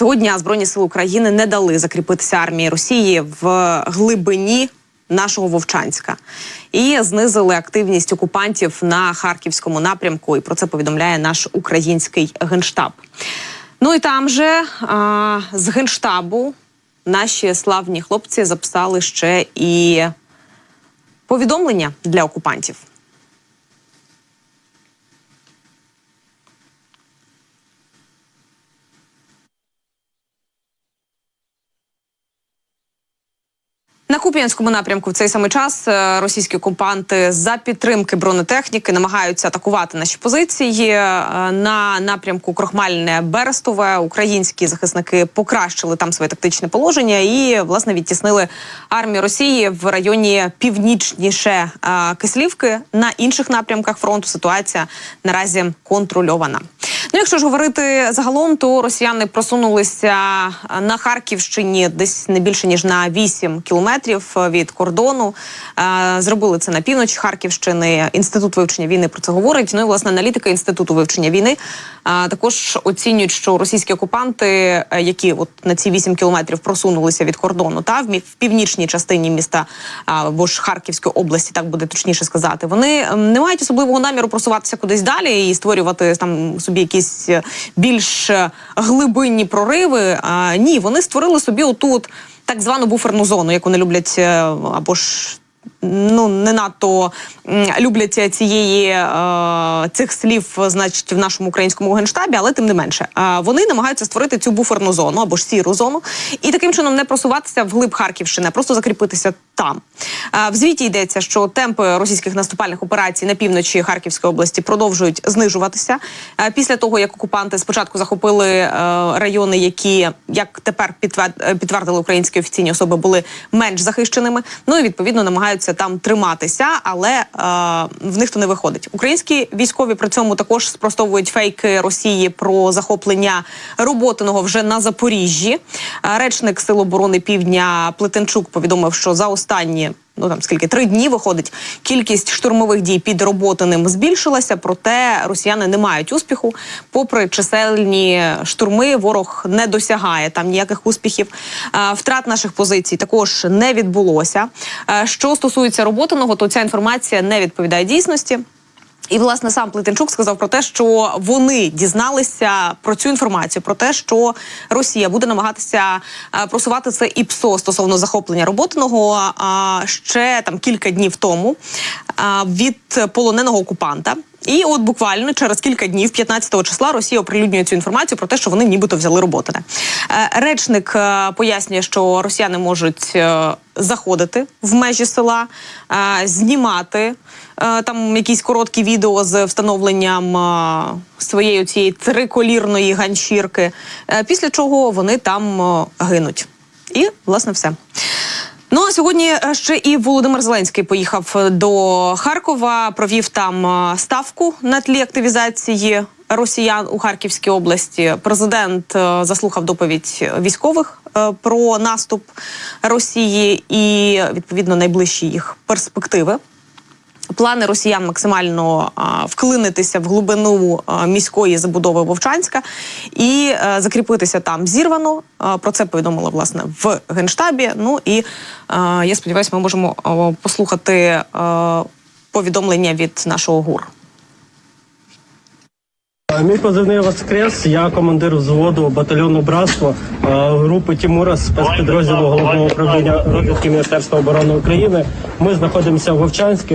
Цього дня Збройні сили України не дали закріпитися армії Росії в глибині нашого Вовчанська і знизили активність окупантів на харківському напрямку. І про це повідомляє наш український генштаб. Ну і там же а, з генштабу наші славні хлопці записали ще і повідомлення для окупантів. На Куп'янському напрямку в цей самий час е, російські окупанти за підтримки бронетехніки намагаються атакувати наші позиції Е, на напрямку Крохмальне Берестове. Українські захисники покращили там своє тактичне положення і власне відтіснили армію Росії в районі північніше е, Кислівки. На інших напрямках фронту ситуація наразі контрольована. Ну, якщо ж говорити загалом, то росіяни просунулися на Харківщині десь не більше ніж на 8 кілометрів від кордону. Е, Зробили це на півночі Харківщини. Інститут вивчення війни про це говорить. Ну і власне аналітика інституту вивчення війни е, також оцінюють, що російські окупанти, е, які от на ці 8 кілометрів просунулися від кордону, та в північній частині міста або ж Харківської області, так буде точніше сказати, вони не мають особливого наміру просуватися кудись далі і створювати там собі якісь е, більш е, глибинні прориви. А, ні, вони створили собі отут так звану буферну зону, яку не люблять е, або ж. Ну, не надто м, люблять цієї е, цих слів, значить, в нашому українському генштабі, але тим не менше, вони намагаються створити цю буферну зону або ж сіру зону, і таким чином не просуватися вглиб Харківщини, а просто закріпитися там. В звіті йдеться, що темпи російських наступальних операцій на півночі Харківської області продовжують знижуватися. Після того, як окупанти спочатку захопили е, райони, які як тепер підтвер- підтвердили українські офіційні особи, були менш захищеними. Ну і відповідно намагаються там триматися, але е, в них то не виходить. Українські військові при цьому також спростовують фейки Росії про захоплення роботиного вже на Запоріжжі. Е, Речник Сил оборони Півдня Плетенчук повідомив, що за останні ну там скільки три дні виходить. Кількість штурмових дій під роботиним збільшилася, проте росіяни не мають успіху. Попри чисельні штурми, ворог не досягає там ніяких успіхів. Е, Втрат наших позицій також не відбулося. Е, Що стосується роботиного, то ця інформація не відповідає дійсності. І власне сам Плетенчук сказав про те, що вони дізналися про цю інформацію, про те, що Росія буде намагатися е, просувати це ІПСО стосовно захоплення роботного ще там кілька днів тому від полоненого окупанта. І от буквально через кілька днів, 15 числа, Росія оприлюднює цю інформацію про те, що вони нібито взяли роботине. Е, Речник е, пояснює, що росіяни можуть е, заходити в межі села, знімати там якісь короткі відео з встановленням своєї цієї триколірної ганчірки. Після чого вони там гинуть. І власне все. Ну сьогодні е, ще і Володимир Зеленський поїхав е, до Харкова, провів там е, ставку на тлі активізації росіян у Харківській області. Президент заслухав доповідь військових про наступ Росії і відповідно найближчі їх перспективи. Плани росіян максимально вклинитися в глибину міської забудови Вовчанська і закріпитися там зірвано. Про це повідомили власне в генштабі. Ну і я сподіваюся, ми можемо послухати повідомлення від нашого гур. Е, Мій позивний Воскрес, я командир взводу батальйону братство е, групи Тімура спецпідрозділу головного управління розвідки Міністерства оборони України. Ми знаходимося в Вовчанську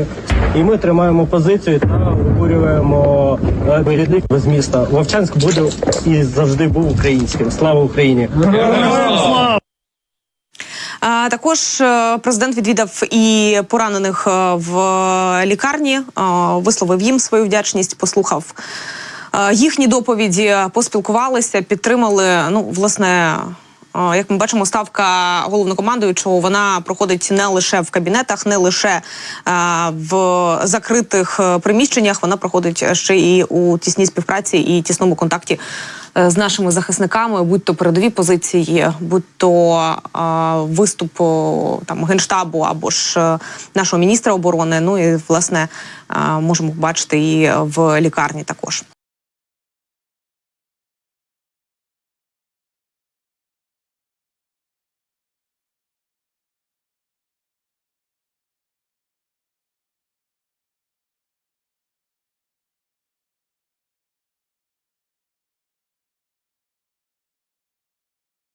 і ми тримаємо позицію та вибурюємо е, вирідник з міста. Вовчанськ буде і завжди був українським. Слава Україні! Також е, президент відвідав і поранених е, в лікарні, е, висловив їм свою вдячність, послухав е, їхні доповіді, поспілкувалися, підтримали. Ну, власне. Як ми бачимо, ставка головнокомандуючого вона проходить не лише в кабінетах, не лише в закритих е, приміщеннях. Вона проходить ще і у тісній співпраці і тісному контакті е, з нашими захисниками, будь то передові позиції, будь то е, виступ там генштабу або ж е, нашого міністра оборони. Ну і власне е, можемо бачити і в лікарні також.